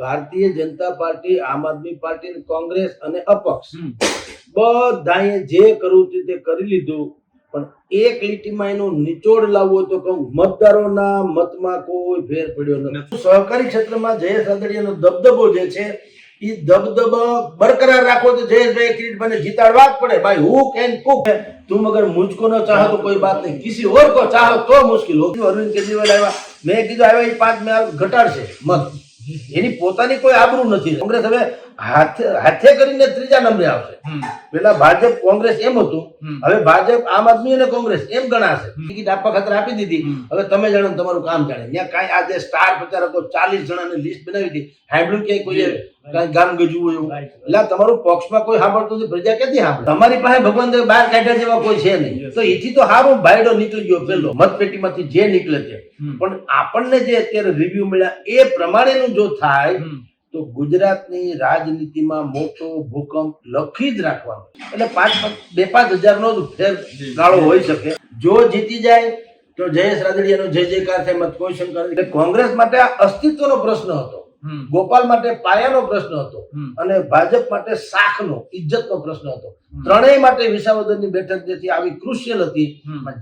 Bharatiya Janata party આમ આદમી party Congress અને અપક્ષ બધા જે કરવું તે કરી લીધું. પણ એક લીટીમાં એનો નિચોડ લાવવો તો કહું મતદારોના મતમાં કોઈ ફેર પડ્યો નથી. સહકારી ક્ષેત્રમાં જયેશ રાદડિયાનો દબદબો જે છે એ દબદબો બરકરાર રાખો તો જયેશભાઈ ક્રિકેટ મને જીતાડવા જ પડે. ભાઈ હુ કેન કુક તું મગર મુજકો ન ચાહ તો કોઈ બાત નહીં. કિસી ઓર કો ચાહ તો મુશ્કેલ હો. અરવિંદ કેજરીવાલ આવ્યા. મેં કીધું આવ્યા એ પાંચ મેં ઘટાડશે. મત. એની પોતાની કોઈ આબરૂ નથી. કોંગ્રેસ હવે હાથે હાથે કરીને ત્રીજા નંબરે આવશે. પેલા ભાજપ કોંગ્રેસ એમ હતું. હવે ભાજપ આમ આદમી અને કોંગ્રેસ એમ ગણાશે. ટિકિટ આપવા ખાતર આપી દીધી. હવે તમે જાણો તમારું કામ જાણે. ત્યાં કાંઈ આજે સ્ટાર પ્રચારકો ચાલીસ જણાની લિસ્ટ બનાવી હતી. સાંભળ્યું ક્યાંય કાંઈ ગામ ગજવું એવું. એટલે તમારું પક્ષમાં કોઈ સાંભળતું નથી. પ્રજા ક્યાંથી સાંભળે? તમારી પાસે ભગવાન બહાર કાઢ્યા જેવા કોઈ છે નહીં. તો એથી તો સારું ભાઈડો નીકળી ગયો પેલો. મતપેટીમાંથી જે નીકળે છે પણ આપણને જે અત્યારે રિવ્યુ મળ્યા એ પ્રમાણેનું જો થાય તો ગુજરાતની રાજનીતિમાં મોટો ભૂકંપ લખી જ રાખવાનો. એટલે પાંચ બે પાંચ હજારનો જ ફેર ગાળો હોઈ શકે. જો જીતી જાય તો જયેશ રાદડિયાનો જય જયકાર થાય મત કોઈ શંકર એટલે કોંગ્રેસ માટે આ અસ્તિત્વનો પ્રશ્ન હતો. ગોપાલ માટે પાયાનો પ્રશ્ન હતો અને ભાજપ માટે શાખનો ઇજ્જતનો પ્રશ્ન હતો. ત્રણેય માટે વિસાવદરની બેઠક જે આવી ક્રુશિયલ હતી.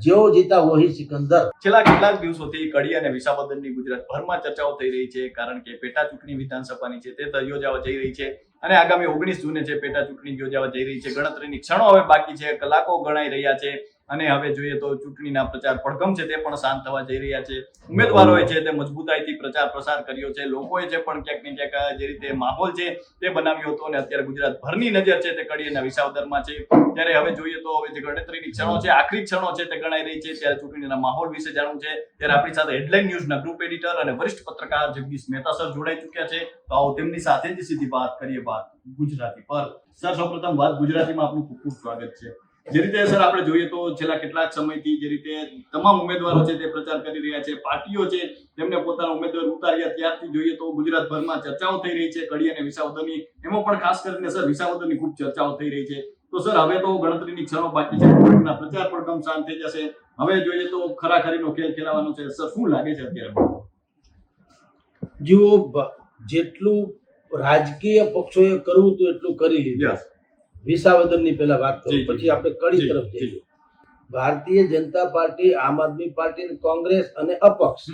જેઓ જીતા વહી સિકંદર. છેલ્લા કેટલાક દિવસોથી કડી અને વિસાવદરની ગુજરાત ભરમાં ચર્ચાઓ થઈ રહી છે કારણ કે પેટા ચૂંટણી વિધાનસભાની છે તે તો યોજાવા જઈ રહી છે અને આગામી ઓગણીસ જૂને છે પેટા ચૂંટણી યોજાવા જઈ રહી છે ગણતરીની ક્ષણો હવે બાકી છે કલાકો ગણાઈ રહ્યા છે. અને હવે જોઈએ તો ચૂંટણીના પ્રચાર પડઘમ છે, તે પણ શાંત થવા જઈ રહ્યા છે. ઉમેદવારોએ છે, તે મજબૂતાઈથી પ્રચાર પ્રસાર કર્યો છે. લોકોએ છે પણ ક્યાંક ને ક્યાંક જે રીતે માહોલ છે, તે બનાવ્યો હતો અને અત્યારે ગુજરાત ભરની નજર છે, તે કડી અને વિસાવદરમાં છે. ત્યારે હવે જોઈએ તો હવે જે ગણતરીની ક્ષણો છે, આખરી ક્ષણો છે, તે ગણાઈ રહી છે. ત્યારે ચૂંટણીના માહોલ વિશે જાણવું છે. ત્યારે આપણી સાથે હેડલાઇન ન્યૂઝના ગ્રુપ એડિટર અને વરિષ્ઠ પત્રકાર જગદીશ મહેતા સર જોડાઈ ચૂક્યા છે. તો આવો તેમની સાથે જ સીધી વાત કરીએ, વાત ગુજરાતી પર. સર સૌપ્રથમ વાત ગુજરાતીમાં આપનું ખૂબ ખૂબ સ્વાગત છે. જે રીતે સર આપણે જોઈએ તો છેલ્લા કેટલાક સમયથી જે રીતે તમામ ઉમેદવારો છે તે પ્રચાર કરી રહ્યા છે પાર્ટીઓ છે તેમને પોતાના ઉમેદવાર ઉતાર્યા ત્યારથી જોઈએ તો ગુજરાતભરમાં ચર્ચાઓ થઈ રહી છે કડી અને વિસાવદરની એમાં પણ ખાસ કરીને સર વિસાવદરની ખૂબ ચર્ચાઓ થઈ રહી છે. તો સર હવે તો ગણતરીની ક્ષણો બાકી છે પ્રચાર પ્રચાર કમ શાંત થઈ જશે. હવે જોઈએ તો ખરાખરીનો ખેલ ખેલાવાનો છે. સર શું લાગે છે અત્યારે? જુઓ જેટલું રાજકીય પક્ષોએ કરવું હતું એટલું કરી લીધું. Yes. વિસાવદરની પહેલા વાત કરું પછી આપણે કડી તરફ જઈએ. ભારતીય જનતા પાર્ટી આમ આદમી પાર્ટી કોંગ્રેસ અને અપક્ષ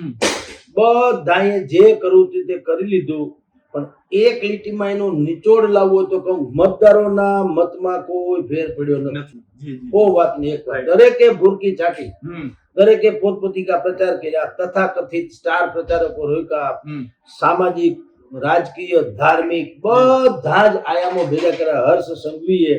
બધાએ જે કરવું હતું તે કરી લીધું. પણ એક લીટીમાં એનો નિચોડ લાવવો તો કહું મતદારોના મતમાં કોઈ ફેર પડ્યો નથી. નથી. વાત નહીં એક દરેકે ભૂરકી ચાટી દરેકે પોતપોતિકા પ્રચાર કર્યા. તથાકથિત સ્ટાર પ્રચારકો રોકા સામાજિક રાજકીય ધાર્મિક બધા જ આયામો ભેગા કર્યા. હર્ષ સંઘવીએ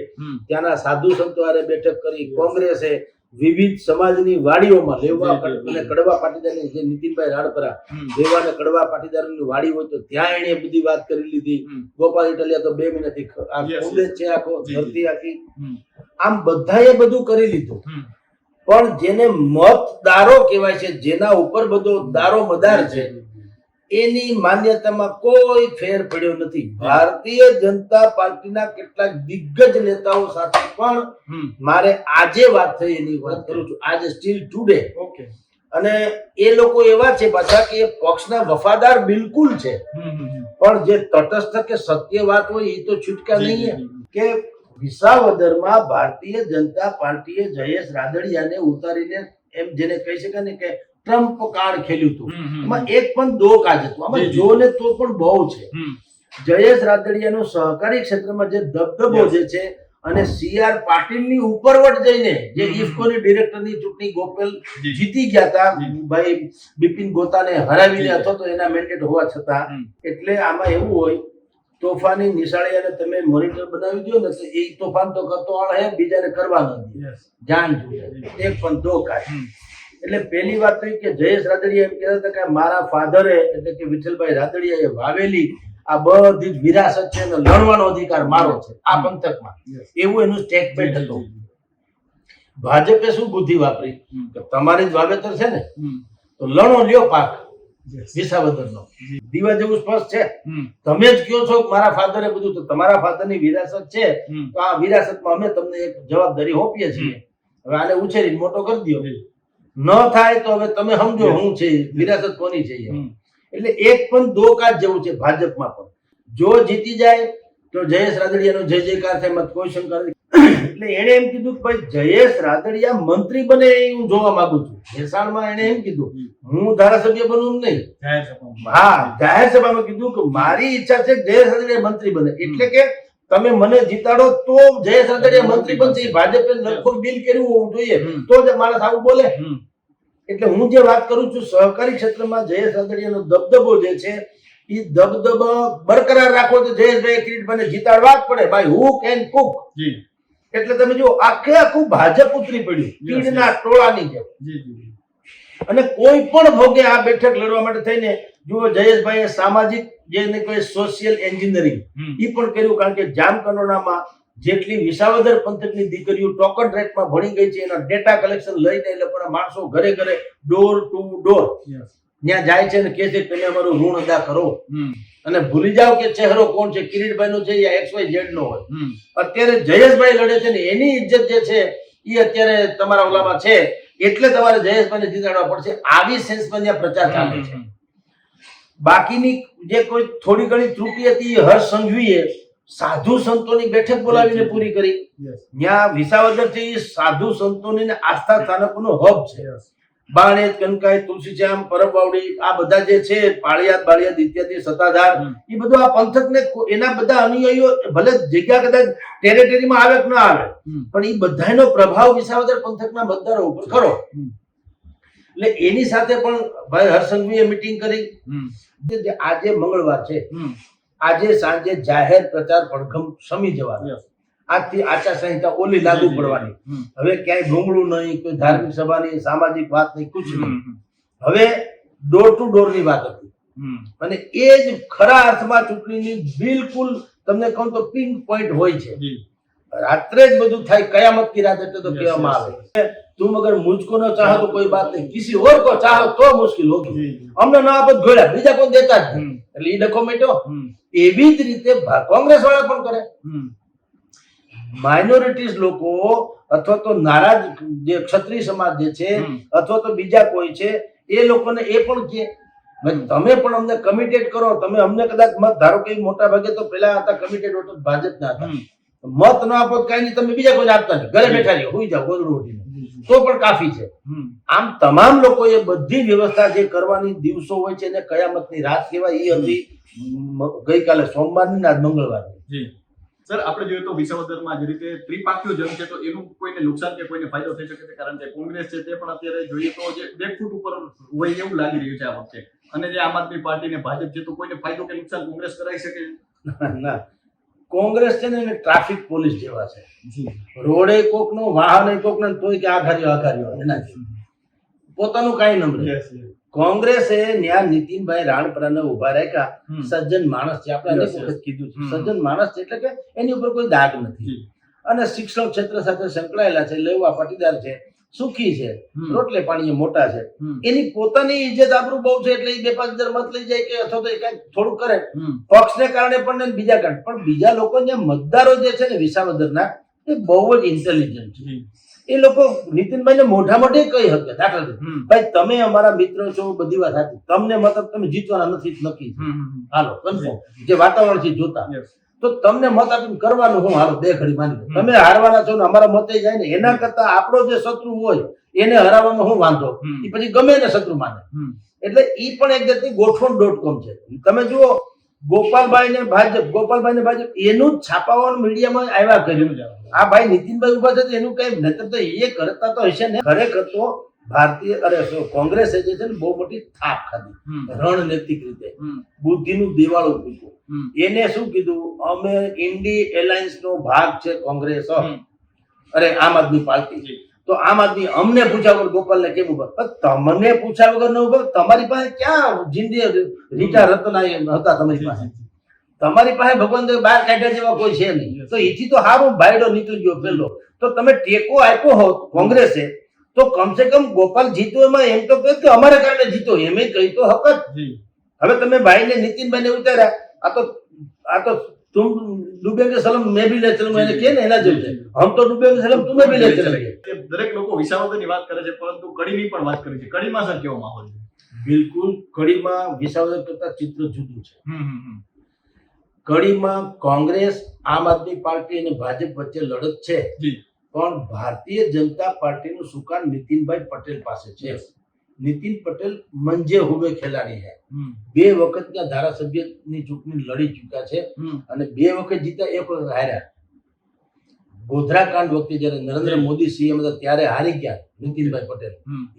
ત્યાંના સાધુ સંતો બેઠક કરી. કોંગ્રેસે વિવિધ સમાજની વાડીઓમાં લેવા. અને કડવા પાટીદારની જે નીતિનભાઈ રાડપરા લેવા અને કડવા પાટીદારની વાડી હોય તો ત્યાં એણે બધી વાત કરી લીધી. ગોપાલ ઇટલિયા તો બે મહિનાથી આ Yes, છે આખો. ધરતી આખી. આમ બધાએ બધું કરી લીધું. પણ જેને મતદારો કહેવાય છે જેના ઉપર બધો દારો મદાર છે એની માન્યતામાં કોઈ ફેર પડ્યો નથી. ભારતીય જનતા પાર્ટીના કેટલાક દિગ્ગજ નેતાઓ સાથે પણ મારે આજે વાત થઈ એની વાત કરું છું. આજે સ્ટીલ ટુડે ઓકે અને એ લોકો એવા છે પાછા કે પક્ષના વફાદાર બિલકુલ છે. પણ જે તટસ્થ કે સત્ય વાત હોય એ તો છૂટકા નહીં. કે વિસાવદરમાં ભારતીય જનતા પાર્ટીએ જયેશ રાદડિયાને ઉતારીને એમ જેને કહી શકાય ને કે ટ્રમ્પ કાર્ડ ખેલ્યું હતું. એમાં એક પણ દો કાજ હતું. આમાં જો ને તો પણ બહુ છે. જયેશ રાદડિયાનો સહકારી ક્ષેત્રમાં જે દબદબો જે છે અને સીઆર પાટીલની ઉપરવટ જઈને જે. ઇફકોની ડિરેક્ટરની ચૂંટણી ગોપેલ જીતી ગયા હતા ભાઈ બિપિન ગોતાને હરાવીને અથવા તો એના મેન્ડેટ હોવા છતાં. એટલે આમાં એવું હોય તોફાની નિશાળીયાને તમે મોનિટર બનાવી દો ને તો એ તોફાન તો કરતો આળ હે બીજાને કરવા નથી જાણ જાન જોઈએ એક પણ દો કાઢ એટલે પહેલી વાત થઈ કે જયેશ રાદડિયા એમ કહેતા હતા કે મારા ફાધરે એટલે કે વિઠ્ઠલભાઈ રાદડિયાએ વાવેલી આ બધી જ વિરાસત છે અને લડવાનો અધિકાર મારો છે આ પંથકમાં. એવું એનું સ્ટેટમેન્ટ હતું. ભાજપે શું બુદ્ધિ વાપરી? કે તમારી જ વાવેતર છે ને? તો લણો લ્યો પાક. વિસાવદરનો. દીવા જેવું સ્પષ્ટ છે. તમે જ કયો છો મારા ફાધરે બધું તો તમારા ફાધરની વિરાસત છે. તો આ વિરાસતમાં અમે તમને એક જવાબદારી હોપીએ છીએ. હવે આને ઉછેરીને મોટો કરી દો. ન થાય તો હવે તમે સમજો. હું છે વિરાસત કોની છે એટલે એક પણ દો કાજ જેવું છે ભાજપમાં પણ. જો જીતી જાય તો જયેશ રાદડિયાનો જય જયકાર થાય મત કોઈ શંકા એટલે એણે એમ કીધું કે ભાઈ જયેશ રાદડિયા મંત્રી બને એ હું જોવા માંગુ છું. ભેસાણમાં એણે એમ કીધું હું ધારાસભ્ય બનવું નહીં. હા જાહેર સભામાં કીધું કે મારી ઈચ્છા છે જયેશ રાદડિયા મંત્રી બને. એટલે કે તમે મને જીતાડો તો જયેશ રાદડિયા મંત્રી બનશે. ભાજપે લગભગ બિલ કર્યું હોવું જોઈએ. તો જ માણસ આવું બોલે. એટલે હું જે વાત કરું છું સહકારી ક્ષેત્રમાં જયેશ રાદડિયાનો દબદબો જે છે એ દબદબો બરકરાર રાખો તો જયેશભાઈ કિરીટભાઈને જીતાડવા જ પડે. બાય હુક એન્ડ કુક એટલે તમે જો આખે આખું ભાજપ ઉતરી પડ્યું. Yes, ટોળાની જેમ. જી જી. અને કોઈ પણ ભોગે આ બેઠક લડવા માટે થઈને જુઓ જયેશભાઈએ સામાજિક જેને સોશિયલ એન્જિનિયરિંગ એ પણ કર્યું કારણ કે જામકંડોરણામાં જેટલી વિસાવદર પંથકની દીકરીઓ ટોકન રેટમાં ભણી ગઈ છે એના ડેટા કલેક્શન લઈને એ લોકોના માણસો ઘરે ઘરે ડોર ટુ ડોર ત્યાં જાય છે અને કહે છે કે તમે અમારું ઋણ અદા કરો. અને ભૂલી જાઓ કે ચહેરો કોણ છે કિરીટભાઈ નો છે યા એક્સ વાય ઝેડ નો હોય અત્યારે જયેશભાઈ લડે છે ને એની ઇજ્જત જે છે એ અત્યારે તમારા ઓલામાં છે. એટલે તમારે જયેશભાઈને જીતાડવા પડશે. આવી સેન્સમાં ત્યાં પ્રચાર ચાલે છે. બાકીની જે કોઈ થોડી ઘણી ત્રુટિ હતી એ હર્ષ સંઘવીએ સાધુ સંતોની બેઠક બોલાવીને પૂરી કરી. ત્યાં વિસાવદર છે એ સાધુ સંતોની આસ્થા સ્થાનકોનો હબ છે. બાણેજ કનકાઈ તુલસીશ્યામ પરબવાવડી આ બધા જે છે પાળિયાદ બાળિયાદ ઇત્યાદિ સત્તાધાર એ બધું આ પંથકને એના બધા અનુયાયીઓ ભલે જગ્યા કદાચ ટેરેટરીમાં આવે કે ના આવે પણ એ બધાનો પ્રભાવ વિસાવદર પંથકના મતદારો ઉપર ખરો. એટલે એની સાથે પણ ભાઈ હર્ષંઘવીએ મીટિંગ કરી. આજે મંગળવાર છે. આજે સાંજે જાહેર પ્રચાર પડઘમ શમી જવાનો. આજથી આચારસંહિતા ઓલી લાગુ પડવાની. હવે ક્યાંય ઢોંગળું નહીં કોઈ ધાર્મિક સભાની સામાજિક વાત નહીં કુછ નહીં. હવે ડોર ટુ ડોરની વાત હતી. અને એ જ ખરા અર્થમાં ચૂંટણીની બિલકુલ તમને કહું તો પિન પોઈન્ટ હોય છે. રાત્રે જ બધું થાય કયામત કી રાત એટલે તો કહેવામાં આવે. તું મગર મુજકો ન ચાહો તો કોઈ વાત નહીં. કિસી ઓર કો ચાહો તો મુશ્કેલ હોગી. અમને ના આપત ઘોડ્યા બીજા કોઈ દેતા જ એટલે એ ડકો મેટ્યો. એવી જ રીતે કોંગ્રેસ વાળા પણ કરે. માઇનોરિટીઝ લોકો અથવા તો નારાજ જે ક્ષત્રિય સમાજ જે છે અથવા તો બીજા કોઈ છે એ લોકોને એ પણ કે તમે પણ અમને કમિટેડ કરો. તમે અમને કદાચ મત ધારો કે મોટા ભાગે તો પેલા હતા કમિટેડ વોટર ભાજપના હતા. મત ન આપો કઈ કાંઈ નહીં તમે બીજા કોઈને આપતા નહીં ઘરે બેઠા રહ્યો હોઈ જાઓ ગોદડું ઉઠીને. તો પણ કાફી છે. આમ તમામ લોકોએ બધી વ્યવસ્થા જે કરવાની દિવસો હોય છે એને કયામતની રાત કહેવાય એ હતી ગઈકાલે સોમવારની ને આજ મંગળવારની. સર આપણે જોઈએ તો વિસાવદરમાં જે રીતે ત્રિપાખીઓ જંગ છે તો એનું કોઈને નુકસાન કે કોઈને ફાયદો થઈ શકે છે? કારણ કે કોંગ્રેસ છે તે પણ અત્યારે જોઈએ તો જે બે ફૂટ ઉપર હોય એવું લાગી રહ્યું છે આ વખતે. અને જે આમ આદમી પાર્ટી ને ભાજપ છે તો કોઈને ફાયદો કે નુકસાન કોંગ્રેસ કરાવી શકે? ના કોંગ્રેસ છે ને એને ટ્રાફિક પોલીસ જેવા છે. રોડે રોડે કોકનો વાહન કોક નો તોય કે આઘાર્યો આઘાર્યો એના. પોતાનું કાંઈ નંબર કોંગ્રેસે ન્યા નીતિનભાઈ રાણપરાને ઊભા રાખ્યા. સજ્જન માણસ છે. આપણે અનેક. વખત કીધું છે. સજ્જન માણસ છે એટલે કે એની ઉપર કોઈ દાગ નથી. અને શિક્ષણ ક્ષેત્ર સાથે સંકળાયેલા છે લેવા પાટીદાર છે સુખી છે રોટલે પાણીએ મોટા છે. એની પોતાની ઇજ્જત આબરૂ બહુ છે એટલે એ બે પાંચ હજાર મત લઈ જાય કે અથવા તો એ કંઈક થોડું કરે. પક્ષને કારણે પણ બીજા કારણે. પણ બીજા લોકો જે મતદારો જે છે ને વિસાવદરના એ બહુ જ ઇન્ટેલિજન્ટ છે. એ લોકો નીતિનભાઈને મોઢા મોઢે કહી શકે દાખલા તરીકે. ભાઈ તમે અમારા મિત્ર છો બધી વાત સાચી. તમને મતલબ તમે જીતવાના નથી નક્કી. હાલો કન્ફર્મ જે વાતાવરણથી જોતા. તો તમને મત આપીને કરવાનું હું હાલો બે ઘડી માની તમે હારવાના છો ને અમારા મતે જાય ને એના કરતા આપણો જે શત્રુ હોય એને હરાવવામાં હું વાંધો. એ પછી ગમે એને શત્રુ માને. એટલે એ પણ એક જાતની ગોઠવણ ડોટ કોમ છે. તમે જુઓ ગોપાલભાઈ ને ભાજપ ગોપાલભાઈ ને ભાજપ એનું જ છાપાવાનું મીડિયામાં આવ્યા કર્યું. આ ભાઈ નીતિનભાઈ ઊભા છે એનું કઈ નતર તો એ કરતા તો હશે ને. ખરેખર તો ભારતીય અરે કોંગ્રેસે જે છે ને બહુ મોટી થાપ ખાધી. રણનૈતિક રીતે. બુદ્ધિનું દેવાળું પૂછ્યું એને શું કીધું? અમે ઇન્ડી એલાયન્સ નો ભાગ છે કોંગ્રેસ. અરે આમ આદમી પાર્ટી. તો આમ આદમી અમને પૂછ્યા વગર ગોપાલને કેમ ઊભા તમને પૂછ્યા વગર ન ઊભા તમારી પાસે ક્યાં જિંદગી રીટા રતના હતા તમારી પાસે. તમારી પાસે ભગવાન બહાર કાઢ્યા જેવા કોઈ છે નહીં. તો એથી તો હારું ભાઈડો નીકળી ગયો પેલો. તો તમે ટેકો આપ્યો હોત કોંગ્રેસે તો કમસે કમ ગોપાલ જીતો એમાં એમ તો કહ્યું કે અમારે કારણે જીતો. એમ કહી તો હક જ. જી હવે તમે ભાઈને નીતિનભાઈને ઉતાર્યા. આ તો આ તો તુમ ડૂબેંગે સલમ મેં ભી લે ચલું એને કે ને એના જેવું છે હમ તો ડૂબેંગે સલમ તુમે ભી લે ચલેંગે દરેક લોકો વિસાવદરની વાત કરે છે પરંતુ કડીની પણ વાત કરે છે કડીમાં સર કેવો માહોલ છે બિલકુલ કડીમાં વિસાવદર કરતા ચિત્ર જુદું છે. કડીમાં કોંગ્રેસ આમ આદમી પાર્ટી અને ભાજપ વચ્ચે લડત છે. પણ ભારતીય જનતા પાર્ટીનું સુકાન નીતિનભાઈ પટેલ પાસે છે. નીતિન પટેલ મંજે હુબે ખેલાડી છે બે વખતના ધારાસભ્યની ચૂંટણી લડી ચૂક્યા છે અને બે વખત જીતા એક વખત હાર્યા. ગોધરા કાંડ વખતે જ્યારે નરેન્દ્ર. મોદી સીએમ હતા ત્યારે હારી ગયા નીતિનભાઈ પટેલ.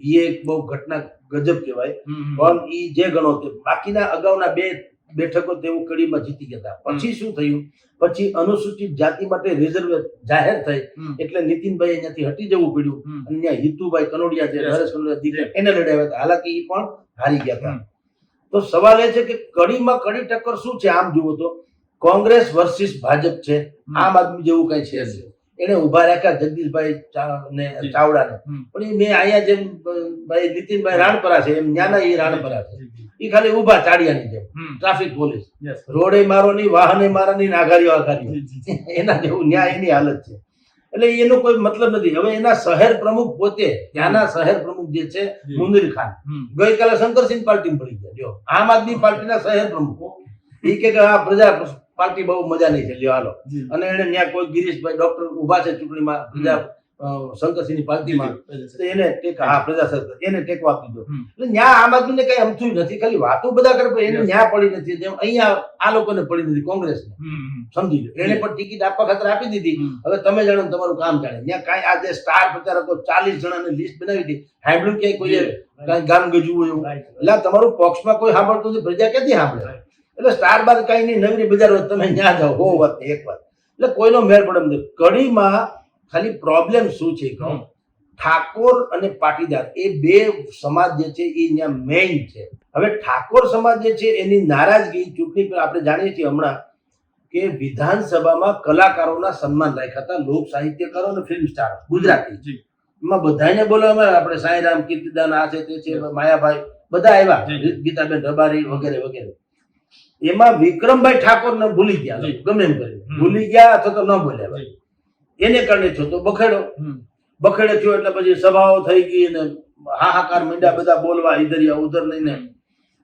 એ એક બહુ ઘટના ગજબ કહેવાય. પણ એ જે ગણો બાકીના અગાઉના બે બેઠકો તેઓ કડીમાં જીતી ગયા પછી શું થયું? પછી અનુસૂચિત જાતિ માટે રિઝર્વ જાહેર થઈ. એટલે નીતિનભાઈ અહીંયાથી હટી જવું પડ્યું. અને ત્યાં હિતુભાઈ કનોડિયા જે. નરેશ કનોડિયા એને લડાવ્યા હતા. હાલાકી એ પણ હારી ગયા હતા. તો સવાલ એ છે કે કડીમાં કડી ટક્કર શું છે? આમ જુઓ તો કોંગ્રેસ વર્સિસ ભાજપ છે. આમ આદમી જેવું કઈ છે એને ઊભા રાખ્યા જગદીશભાઈ ને. ચાવડાને. પણ એ મેં અહીંયા જેમ ભાઈ નીતિનભાઈ રાણપરા છે. એમ ન્યાના એ રાણપરા છે. એ ખાલી ઊભા ચાડિયાની જેમ. Traffic police. રોડે મારો નહીં વાહને મારા જી, જી, જી. એના જેવું ન્યાય એની હાલત છે. એટલે એનો કોઈ મતલબ નથી. હવે એના શહેર પ્રમુખ પોતે ત્યાંના શહેર પ્રમુખ જે છે. મુનીર ખાન. ગઈકાલે શંકરસિંહ પાર્ટીમાં પડી ગયા. જો આમ આદમી પાર્ટીના શહેર પ્રમુખ. એ કે આ પ્રજા પાર્ટી બહુ મજા નહીં છે. લ્યો હાલો. અને એને ત્યાં કોઈ ગિરીશભાઈ ડોક્ટર ઊભા છે ચૂંટણીમાં પ્રજા શંકરસિંહની પાર્ટીમાં એને ટેક હા પ્રજા સરકાર એને ટેકો આપી દો એટલે ન્યા આમ આદમીને કઈ અમથું નથી ખાલી વાતો બધા કરે પણ એને. ન્યા પડી નથી જેમ અહીંયા આ લોકોને પડી નથી કોંગ્રેસને. સમજી લો. એને પણ ટિકિટ આપવા ખાતર આપી દીધી. હવે તમે જાણો તમારું કામ જાણે ત્યાં કાંઈ આજે સ્ટાર પ્રચારકો ચાલીસ જણાની લિસ્ટ બનાવી હતી. હાઈબ્રિડ ક્યાંય કોઈ કાંઈ ગામ ગજવું હોય એવું? એટલે તમારું પક્ષમાં કોઈ સાંભળતું નથી પ્રજા ક્યાંથી સાંભળે? એટલે સ્ટાર બાદ કાંઈ નહીં નગરી બજાર તમે ત્યાં જાઓ. હો વાત એક વાત. એટલે કોઈનો મેળ પડે કડીમાં ખાલી પ્રોબ્લેમ શું છે કહું. ઠાકોર અને પાટીદાર એ બે સમાજ જે છે એ અહીંયા મેઇન છે. હવે ઠાકોર સમાજ જે છે એની નારાજગી ચૂંટણી પર આપણે જાણીએ છીએ હમણાં કે વિધાનસભામાં કલાકારોના સન્માન રાખ્યા હતા. લોક સાહિત્યકારો અને ફિલ્મ સ્ટાર ગુજરાતી. એમાં બધાને બોલાવવામાં આપણે સાંઈરામ કીર્તિદાન આ છે તે છે માયાભાઈ બધા આવ્યા. ગીતાબેન રબારી વગેરે વગેરે. એમાં વિક્રમભાઈ ઠાકોરને ભૂલી ગયા. ગમે એમ કરી ભૂલી ગયા અથવા તો ન બોલ્યા. એને કારણે થયો તો બખેડો. બખેડે થયો એટલે પછી સભાઓ થઈ ગઈ ને હાહાકાર મીંડા બધા બોલવા ઇધરિયા ઉધર લઈને.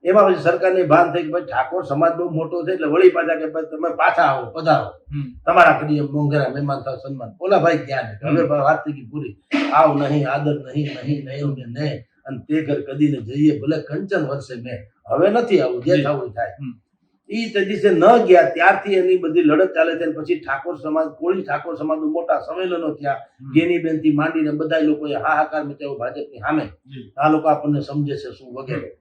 એમાં પછી સરકારને ભાન થઈ કે ભાઈ ઠાકોર સમાજ બહુ મોટો છે એટલે વળી પાછા કે તમે પાછા આવો પધારો. તમારા કરીએ મોંઘરા મહેમાન થાવ સન્માન. ઓલા ભાઈ ક્યાં હવે વાત થઈ ગઈ પૂરી. આવ નહીં આદર નહીં નહીં નહીં ને નહીં. અને તે ઘર કદી ને જઈએ ભલે કંચન વર્ષે મેં. હવે નથી આવું જી. થવું થાય. ઈ ન ગયા ત્યારથી એની બધી લડત ચાલે છે પછી ઠાકોર સમાજ કોળી ઠાકોર સમાજ મોટા સંમેલનો થયા. જેની ગેનીબેનથી માંડીને બધા લોકોએ હાહાકાર મચાવ્યો ભાજપની સામે. આ લોકો આપણને સમજે છે શું વગેરે.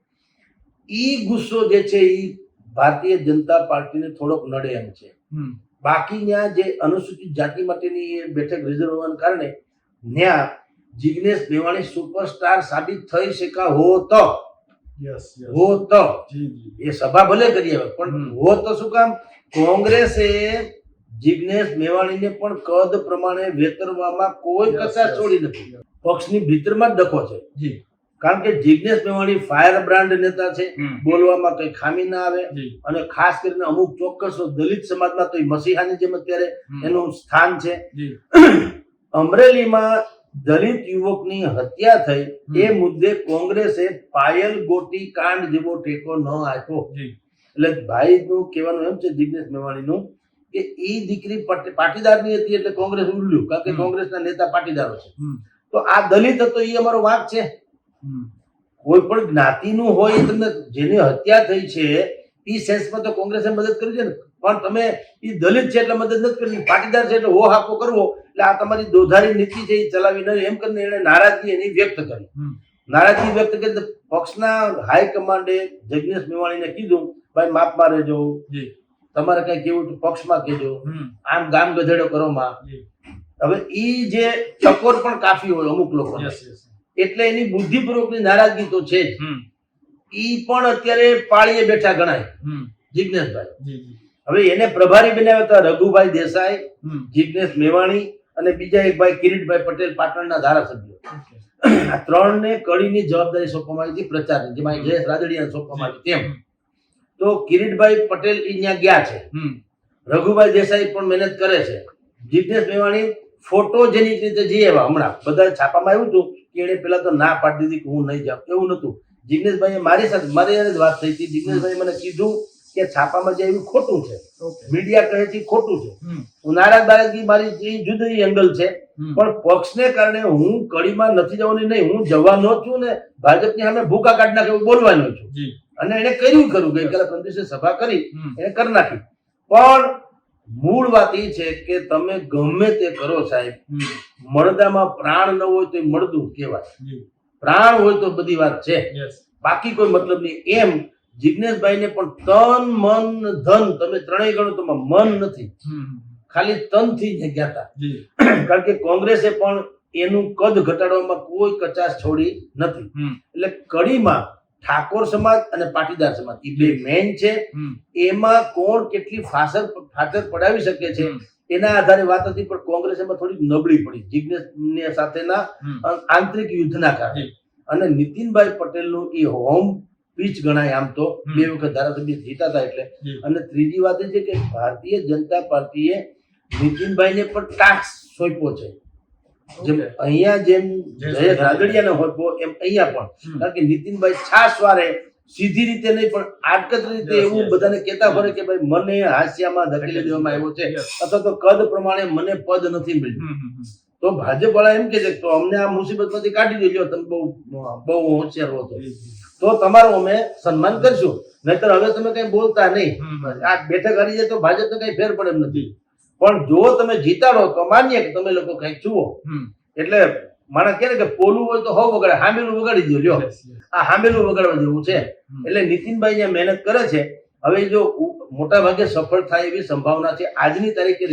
ઈ ગુસ્સો જે છે ઈ ભારતીય જનતા પાર્ટીને થોડોક નડે એમ છે. બાકી ત્યાં જે અનુસૂચિત જાતિ માટેની એ બેઠક રિઝર્વ હોવાને કારણે ત્યાં જિગ્નેશ મેવાણી સુપરસ્ટાર સાબિત થઈ શકા હો તો યસ યસ હો તો જી જી. એ સભા ભલે કરી આવે પણ હો તો શું કામ કોંગ્રેસે જિગ્નેશ મેવાણીને પણ કદ પ્રમાણે વેતરવામાં કોઈ કચાશ છોડી નથી. પક્ષની ભીતરમાં જ ડખો છે. કારણ કે જીગ્નેશ મેવાણી ફાયર બ્રાન્ડ નેતા છે બોલવામાં કઈ ખામી ના આવે અને ખાસ કરીને અમુક ચોક્કસ દલિત સમાજમાં તો મસીહાની જેમ અત્યારે એનું સ્થાન છે. અમરેલીમાં દલિત યુવકની હત્યા થઈ એ મુદ્દે કોંગ્રેસે પાયલ ગોટી કાંડ જેવો ટેકો ન આપ્યો. એટલે ભાઈનું કહેવાનું એમ છે જિગ્નેશ મેવાણીનું કે એ દીકરી પાટીદારની હતી એટલે કોંગ્રેસ ઉડ્યું કારણ કે કોંગ્રેસના નેતા પાટીદારો છે. તો આ દલિત હતો એ અમારો વાંક છે. કોઈ પણ જ્ઞાતિનું હોય તમને જેની હત્યા થઈ છે એ સેન્સમાં તો કોંગ્રેસે મદદ કરી છે ને. પણ તમે એ દલિત છે એટલે મદદ નથી કરવી પાટીદાર છે એટલે હો હાકો કરવો એટલે આ તમારી દોધારી નીતિ છે એ ચલાવી નહીં. એમ કરીને એને નારાજગી એની વ્યક્ત કરી. નારાજગી વ્યક્ત કરી પક્ષના હાઈકમાન્ડે જગનેશ મેવાણીને કીધું ભાઈ માપ મારે જો. તમારે કઈ કેવું પક્ષમાં કેજો આમ ગામ ગધેડો કરો માં હવે ઈ જે ચકોર પણ કાફી હોય અમુક લોકો એટલે એની બુદ્ધિપૂર્વકની નારાજગી તો છે જ. ઈ પણ અત્યારે પાળીએ બેઠા ગણાય. જિજ્ઞેશભાઈ. હવે એને પ્રભારી બનાવ્યા હતા રઘુભાઈ દેસાઈ જીગ્નેશ મેવાણી અને બીજા એક ભાઈ કિરીટભાઈ પટેલ પાટણના ધારાસભ્ય. આ ત્રણને કડીની જવાબદારી સોંપવામાં આવી હતી પ્રચારની જેમાં જયેશ રાદડિયાને સોંપવામાં આવી તેમ તો કિરીટભાઈ પટેલ એ ત્યાં ગયા છે. રઘુભાઈ દેસાઈ પણ મહેનત કરે છે. જીગ્નેશ મેવાણી ફોટોજેનિક રીતે જઈ આવ્યા હમણાં. બધા છાપામાં આવ્યું હતું કે એને પેલા તો ના પાડી દીધી કે હું નહીં જાઉં. એવું નતું જિગ્નેશભાઈએ મારી સાથે મારી જ વાત થઈ હતી. જિગ્નેશભાઈ મને કીધું કે છાપામાં જે એવું ખોટું છે. મીડિયા કહે છે ખોટું છે. ઉનાળા બાળકી મારી એ જુદી એંગલ છે. પણ પક્ષને કારણે હું કડીમાં નથી જવાની નહીં હું જવાનો છું ને ભાજપની સામે ભૂકા કાઢ નાખે એવું બોલવાનો છું. અને એને કર્યું ખરું ગઈકાલે પ્રદેશે સભા કરી એને કરી નાખી. પણ મૂળ વાત એ છે કે તમે ગમે તે કરો સાહેબ મળદામાં પ્રાણ ન હોય તો એ મળદું કહેવાય. પ્રાણ હોય તો બધી વાત છે. બાકી કોઈ મતલબ નહીં. એમ જિજ્ઞેશભાઈને પણ તન મન ધન તમે ત્રણેય ગણો તો મન નથી. ખાલી તનથી ગયા હતા. કારણ કે કોંગ્રેસે પણ એનું કદ ઘટાડવામાં કોઈ કચાશ છોડી નથી. એટલે કડીમાં ઠાકોર સમાજ અને પાટીદાર સમાજ એ બે મેન છે. એમાં કોણ કેટલી ફાસર ફાસર પડાવી શકે છે એના આધારે વાત હતી પણ કોંગ્રેસ એમાં થોડી નબળી પડી. જિજ્ઞેશ સાથેના આંતરિક યુદ્ધના કારણે. અને નીતિનભાઈ પટેલનું એ હોમ પીચ ગણાય આમ તો. બે વખત ધારાસભ્ય જીતા હતા એટલે. અને ત્રીજી વાત એ છે કે ભારતીય જનતા પાર્ટીએ નીતિનભાઈને પણ ટાસ્ક સોંપ્યો છે. જેમ અહીંયા જેમ જયેશ રાદડિયાને હોપો એમ અહીંયા પણ. કારણ કે નીતિનભાઈ છાસ વારે સીધી રીતે નહીં પણ આડકત રીતે એવું બધાને કહેતા ફરે કે ભાઈ મને હાસ્યામાં ધકેલી દેવામાં આવ્યો છે. અથવા તો કદ પ્રમાણે મને પદ નથી મળ્યું. તો ભાજપ વાળા એમ કે છે તો અમને આ મુસીબતમાંથી કાઢી દેજો તમે બહુ બહુ હોશિયાર હો તો. તમારું અમે સન્માન કરશું. નહીતર હવે તમે કઈ બોલતા નહીં. આ બેઠક હારી જાય તો ભાજપને કઈ ફેર પડે એમ નથી. પણ જો તમે જીતાડો તો માનીએ કે તમે લોકો કંઈક જુઓ. એટલે માણસ કહે કે પોલું હોય તો હવ વગાડે હામેલું વગાડી દો લ્યો. આ હામેલું વગાડવા જેવું છે. એટલે નીતિનભાઈ જે મહેનત કરે છે. હવે જો મોટા ભાગે સફળ થાય એવી સંભાવના છે. આજની તારીખે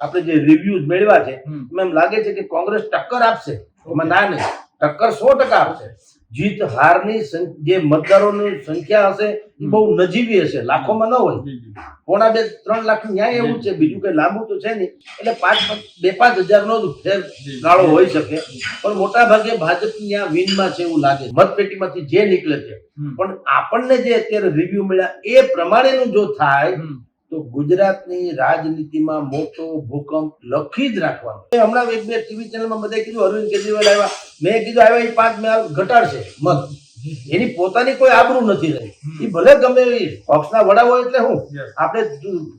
આપણે જે રિવ્યુઝ મેળવ્યા છે એમ લાગે છે કે કોંગ્રેસ ટક્કર આપશે. એમાં ના નહીં. ટક્કર સો ટકા આપશે. જીત હારની જે મતદારોની સંખ્યા હશે બહુ નજીવી હશે. લાખોમાં ન હોય. પોણા બે ત્રણ લાખ ન્યાય એવું છે. બીજું કઈ લાંબુ તો છે નહીં. એટલે પાંચ બે પાંચ હજાર નો ફેર ગાળો હોઈ શકે. પણ મોટા ભાગે ભાજપ ત્યાં વિનમાં છે એવું લાગે. મતપેટીમાંથી જે નીકળે છે. પણ આપણને જે અત્યારે રિવ્યુ મળ્યા એ પ્રમાણેનું જો થાય. તો ગુજરાતની રાજનીતિમાં મોટો ભૂકંપ લખી જ રાખવાનો. હમણાં એક બે ટીવી ચેનલમાં બધા કીધું, અરવિંદ કેજરીવાલ આવ્યા. મેં કીધું, આવ્યા એ પાંચ, મેં ઘટાડશે. મત. એની પોતાની કોઈ આબરૂ નથી રહી. એ ભલે ગમે એવી પક્ષના વડા હોય એટલે હું આપણે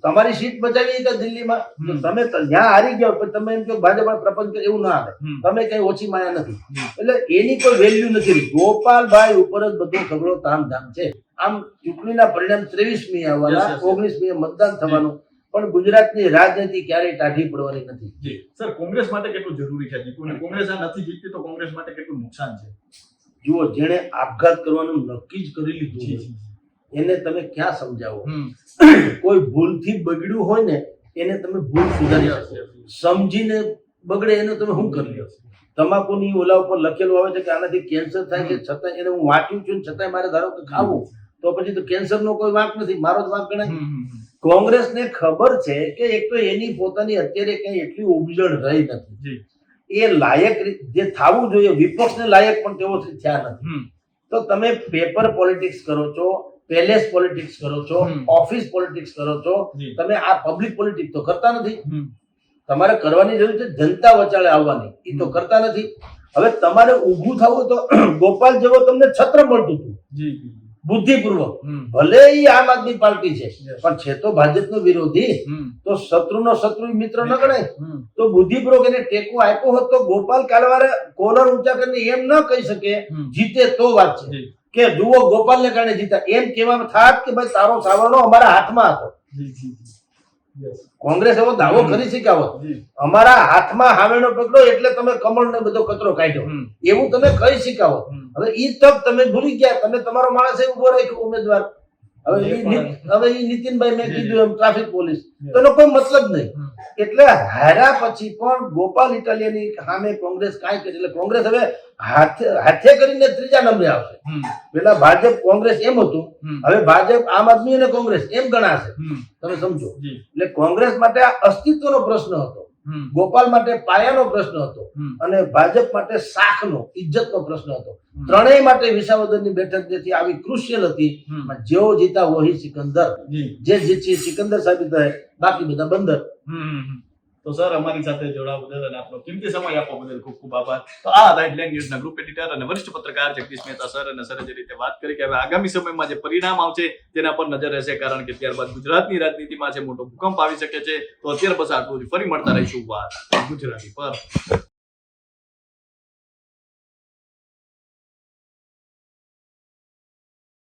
તમારી સીટ બચાવી તો દિલ્હીમાં? તમે ત્યાં હારી ગયા પણ તમે એમ કે ભાજપ પ્રપંચ કરે એવું ના આવે. તમે કઈ ઓછી માયા નથી. એટલે એની કોઈ વેલ્યુ નથી રહી. ગોપાલભાઈ ઉપર જ બધો સગળો તામધામ છે. આમ ચૂંટણીના પરિણામ ત્રેવીસમી મી આવવાના. ઓગણીસમી મતદાન થવાનું. પણ ગુજરાતની રાજનીતિ ક્યારેય ટાઢી પડવાની નથી. સર કોંગ્રેસ માટે કેટલું જરૂરી છે? જીતવું કોંગ્રેસ આ નથી જીતતી તો કોંગ્રેસ માટે કેટલું નુકસાન છે? જુઓ જેણે આપઘાત કરવાનું નક્કી જ કરી લીધું એને તમે ક્યાં સમજાવો. કોઈ ભૂલથી બગડ્યું હોય ને એને તમે ભૂલ સુધારી શકો. સમજીને બગડે એને તમે શું કરી લો? તમાકુની ઓલા ઉપર લખેલું આવે છે કે આનાથી કેન્સર થાય છે છતાં એને હું વાંચ્યું છું છતાંય મારે ધારો કે ખાવું તો પછી તો કેન્સર નો કોઈ વાંક નથી મારો જ વાંક ગણાય. કોંગ્રેસને ખબર છે કે એક તો એની પોતાની અત્યારે કઈ એટલી ઉબજણ રહી નથી. એ લાયક જે થવું જોઈએ વિપક્ષને લાયક પણ તેઓ થયા નથી. તો તમે પેપર પોલિટિક્સ કરો છો પેલેસ પોલિટિક્સ કરો છો ઓફિસ પોલિટિક્સ કરો છો તમે આ પબ્લિક પોલિટિક્સ તો કરતા નથી. તમારે કરવાની જરૂર છે જનતા વચાળે આવવાની. એ તો કરતા નથી. હવે તમારે ઊભું થવું તો ગોપાલ જેવો તમને છત્ર મળતું હતું. બુદ્ધિપૂર્વક. ભલે એ આમ આદમી પાર્ટી છે પણ છે તો ભાજપનો વિરોધી. તો શત્રુનો શત્રુ મિત્ર ન ગણાય. તો બુદ્ધિપૂર્વક એને ટેકો આપ્યો હોત તો ગોપાલ કાલવારે કોલર ઊંચા કરીને એમ ન કહી શકે જીતે તો વાત છે. કે જુઓ ગોપાલને કારણે જીતા. એમ કહેવામાં થાત કે ભાઈ તારો સાવરણો અમારા હાથમાં હતો. કોંગ્રેસ એવો દાવો કરી હોત. જી. અમારા હાથમાં હાવેણો પકડો એટલે તમે કમળ ને બધો કચરો કાઢ્યો. એવું તમે કહી શીખાવો હવે ઈ તક તમે ભૂલી ગયા. તમે તમારો માણસ ઊભો રાખ્યો ઉમેદવાર. હવે હવે નીતિનભાઈ મેં કીધું એમ ટ્રાફિક પોલીસ. તો એનો કોઈ મતલબ નહીં. એટલે હાર્યા પછી પણ ગોપાલ ઇટાલિયાની સામે કોંગ્રેસ કાંઈ કરી એટલે કોંગ્રેસ હવે હાથે હાથે કરીને ત્રીજા નંબરે આવશે. પેલા ભાજપ કોંગ્રેસ એમ હતું. હવે ભાજપ આમ આદમી અને કોંગ્રેસ એમ ગણાશે. તમે સમજો. એટલે કોંગ્રેસ માટે આ અસ્તિત્વનો પ્રશ્ન હતો. ગોપાલ માટે પાયાનો પ્રશ્ન હતો અને ભાજપ માટે શાખનો ઇજ્જતનો પ્રશ્ન હતો. ત્રણેય માટે વિસાવદરની બેઠક જેથી આવી ક્રુશિયલ હતી. જેઓ જીતા વહી સિકંદર. જે. જીતશે સિકંદર સાબિત થાય બાકી બધા બંદર. તો સર, અમારી સાથે જોડાવા બદલ અને આપનો કિંમતી સમય આપવા બદલ ખૂબ ખૂબ આભાર. તો આ હતા હેડલાઇન ન્યૂઝના ગ્રુપ એડિટર અને વરિષ્ઠ પત્રકાર જગદીશ મહેતા સર અને સરે જે રીતે વાત કરી કે હવે આગામી સમયમાં જે પરિણામ આવશે તેના પર નજર રહેશે, કારણ કે ત્યારબાદ ગુજરાતની રાજનીતિમાં જે મોટો ભૂકંપ આવી શકે છે, તો અત્યારે બસ આટલું જ. ફરી મળતા રહીશું વાત ગુજરાતી પર.